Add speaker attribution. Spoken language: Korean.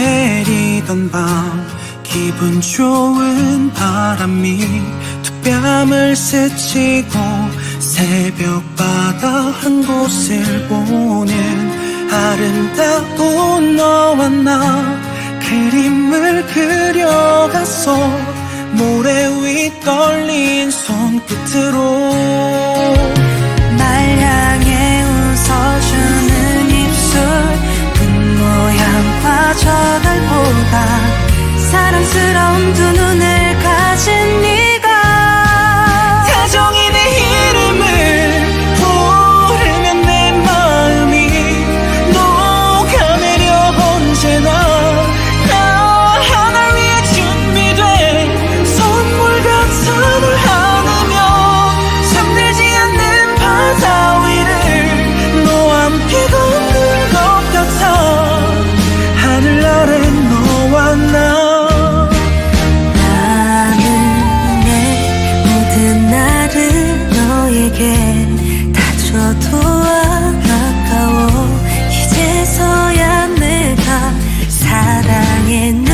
Speaker 1: 내리던 밤 기분 좋은 바람이 두 뺨을 스치고 새벽 바다 한 곳을 보는 아름다운 너와 나 그림을 그려가서 모래 위 떨린 손끝으로 내